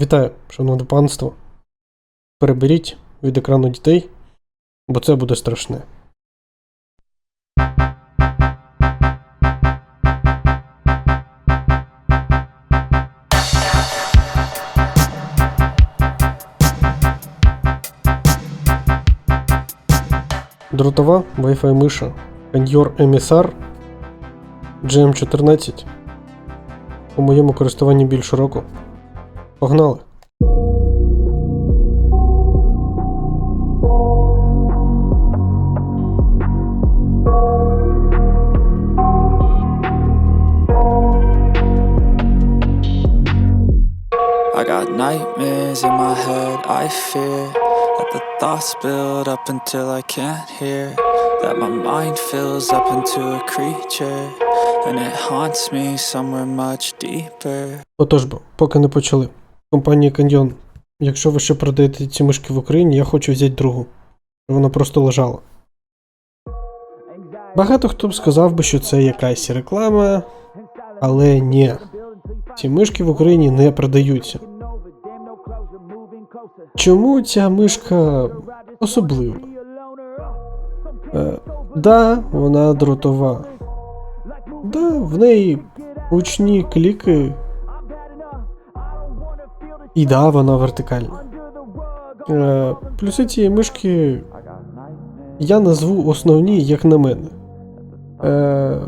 Вітаю, шановне панство. Переберіть від екрану дітей, бо це буде страшне. Дротова Wi-Fi миша Каньор Емісар GM14. У моєму користуванні більше року. Погнали! I got nightmares in my head, I fear that the thoughts build up until I can't hear. That my mind fills up into a creature, and it haunts me somewhere much deeper. Отож бо, поки не почали. Компанія Canyon. Якщо ви ще продаєте ці мишки в Україні, я хочу взяти другу. Вона просто лежала. Багато хто б сказав би, що це якась реклама, але ні. Ці мишки в Україні не продаються. Чому ця мишка особлива? Е, да, вона дротова. Да, в неї гучні кліки. І да, вона вертикальна. Е, плюси цієї мишки я назву основні, як на мене. Е,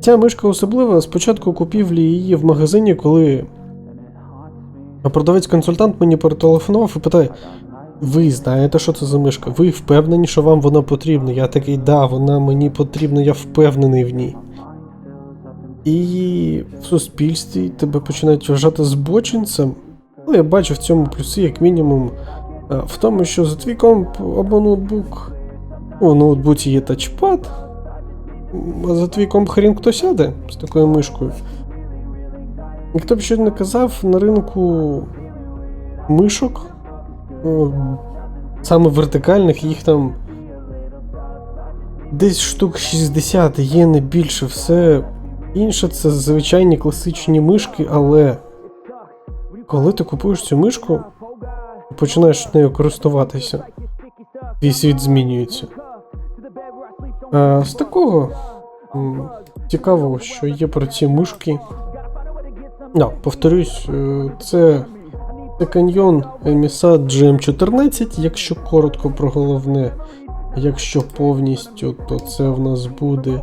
ця мишка особлива спочатку купівлі її в магазині, коли продавець-консультант мені перетелефонував і питає: Ви знаєте, що це за мишка? Ви впевнені, що вам вона потрібна? Я такий, да, вона мені потрібна, я впевнений в ній. І в суспільстві тебе починають вважати збочинцем. Але я бачу в цьому плюси, як мінімум, е, в тому, що за твій комп або ноутбук. У ноутбуці є тачпад, а за твій комп хрін хто сяде з такою мишкою. І хто б що не казав, на ринку мишок, саме вертикальних, їх там десь штук 60, є не більше, все інше це звичайні класичні мишки, але коли ти купуєш цю мишку і починаєш нею користуватися, твій світ змінюється. А, з такого цікавого, що є про ці мишки. Да, повторюсь, е, це, це каньйон MSA GM14, якщо коротко про головне. Якщо повністю, то це в нас буде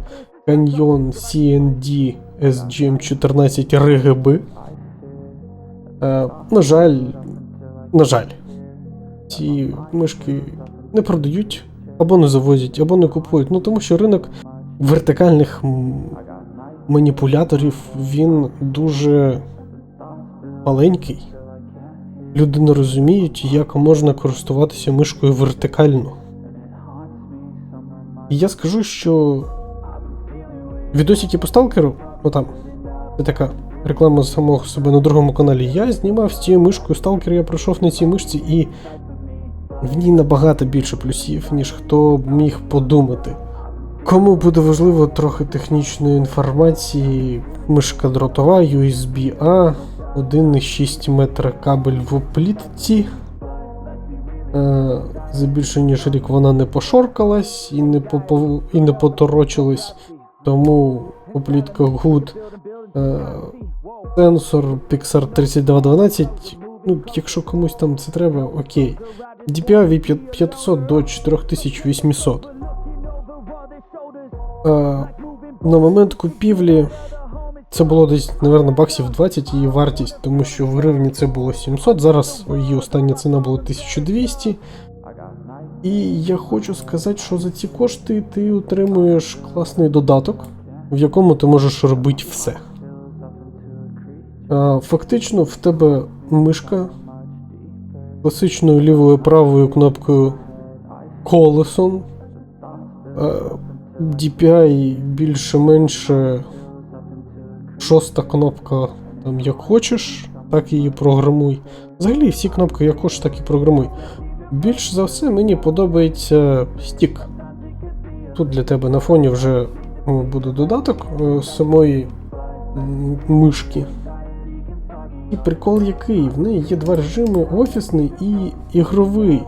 каньйон CND SGM14 RGB. Е, на жаль, на жаль, ці мишки не продають, або не завозять, або не купують. Ну тому що ринок вертикальних маніпуляторів він дуже маленький. Люди не розуміють, як можна користуватися мишкою вертикально. І я скажу, що відосики по сталкеру, отам, це така реклама самого себе на другому каналі. Я знімав з цією мишкою сталкер, я пройшов на цій мишці, і в ній набагато більше плюсів, ніж хто міг подумати. Кому буде важливо трохи технічної інформації, мишка дротова, USB-A, 1,6 метра кабель в оплітці. Е, За більше ніж рік вона не пошоркалась і не, попов... і не поторочилась, тому оплітка good. Е, Сенсор Pixar 3212. Ну, якщо комусь там це треба, окей. DPI від 500 до 4800. Е, на момент купівлі це було десь, напевно, баксів 20 її вартість, тому що в гривні це було 700, зараз її остання ціна була 1200. І я хочу сказати, що за ці кошти ти отримуєш класний додаток, в якому ти можеш робити все. Фактично, в тебе мишка класичною лівою правою кнопкою колесом. DPI більше-менше шоста кнопка, там як хочеш, так її програмуй. Взагалі всі кнопки як хочеш, так і програмуй. Більш за все мені подобається стік. Тут для тебе на фоні вже буде додаток е, самої мишки. І прикол який? В неї є два режими: офісний і ігровий.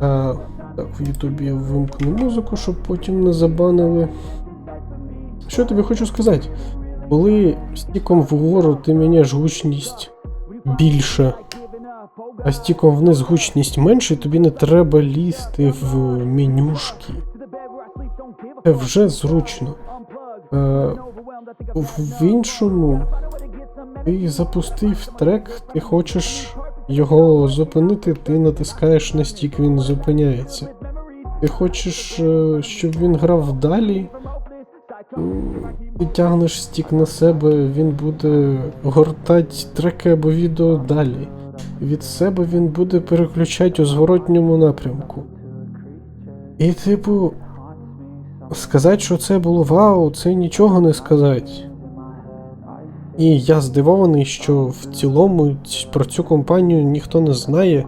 А, так, в Ютубі я вимкну музику, щоб потім не забанили. Що я тобі хочу сказати? Коли стіком вгору ти міняєш гучність більше, а стіком вниз гучність менше, тобі не треба лізти в менюшки. Це вже зручно. Е, в іншому ти запустив трек, ти хочеш його зупинити, ти натискаєш на стік, він зупиняється. Ти хочеш, е, щоб він грав далі, ти тягнеш стік на себе, він буде гортати треки або відео далі. Від себе він буде переключати у зворотньому напрямку. І, типу, сказати, що це було вау, це нічого не сказати. І я здивований, що в цілому про цю компанію ніхто не знає,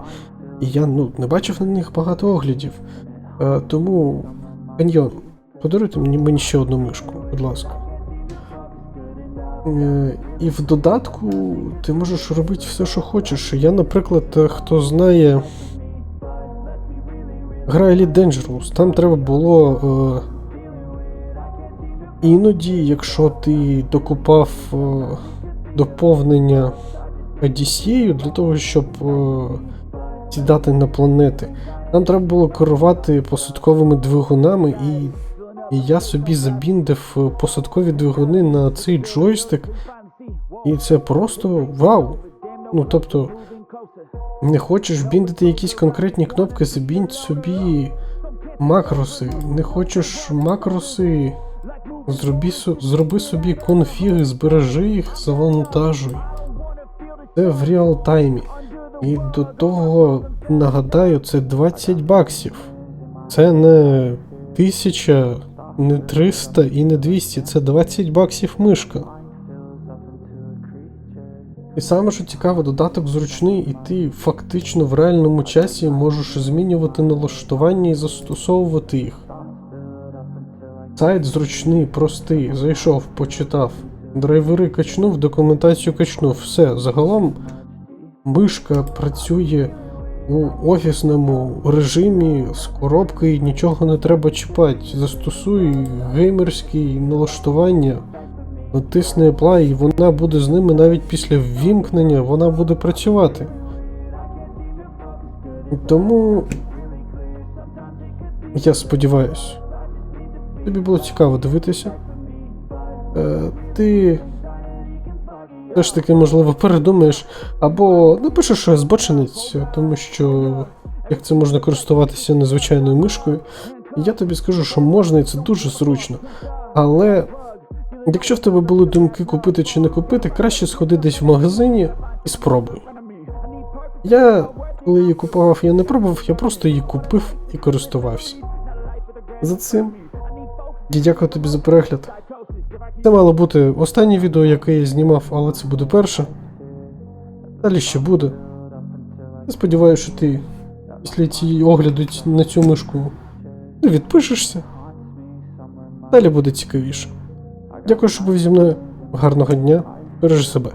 і я ну, не бачив на них багато оглядів. Е, тому, каньйон, подаруйте мені, ще одну мишку, будь ласка. Е, і в додатку ти можеш робити все, що хочеш. Я, наприклад, е, хто знає. Гра Elite Dangerous, там треба було. Е, Іноді, якщо ти докупав доповнення Одіссею для того, щоб сідати на планети, нам треба було керувати посадковими двигунами, і, і я собі забіндив е, посадкові двигуни на цей джойстик, і це просто вау! Ну тобто, не хочеш біндити якісь конкретні кнопки, забіндь собі макроси. Не хочеш макроси. Зроби, зроби собі конфіги, збережи їх, завантажуй. Це в реал таймі. І до того, нагадаю, це 20 баксів. Це не 1000, не 300 і не 200, це 20 баксів мишка. І саме що цікаво, додаток зручний, і ти фактично в реальному часі можеш змінювати налаштування і застосовувати їх. Сайт зручний, простий, зайшов, почитав. Драйвери качнув, документацію качнув. Все, загалом мишка працює у офісному режимі з коробки, нічого не треба чіпати. Застосуй геймерські налаштування, натисни Apply, і вона буде з ними навіть після ввімкнення, вона буде працювати. Тому я сподіваюся. Тобі було цікаво дивитися. Е, ти все ж таки, можливо, передумаєш, або напишеш, що я збочинець, тому що як це можна користуватися незвичайною мишкою. Я тобі скажу, що можна, і це дуже зручно. Але якщо в тебе були думки купити чи не купити, краще сходи десь в магазині і спробуй. Я, коли її купував, я не пробував, я просто її купив і користувався. За цим я дякую тобі за перегляд. Це мало бути останнє відео, яке я знімав, але це буде перше. Далі ще буде. Я сподіваюся, що ти після цієї огляду на цю мишку не відпишешся. Далі буде цікавіше. Дякую, що був зі мною. Гарного дня. Бережи себе.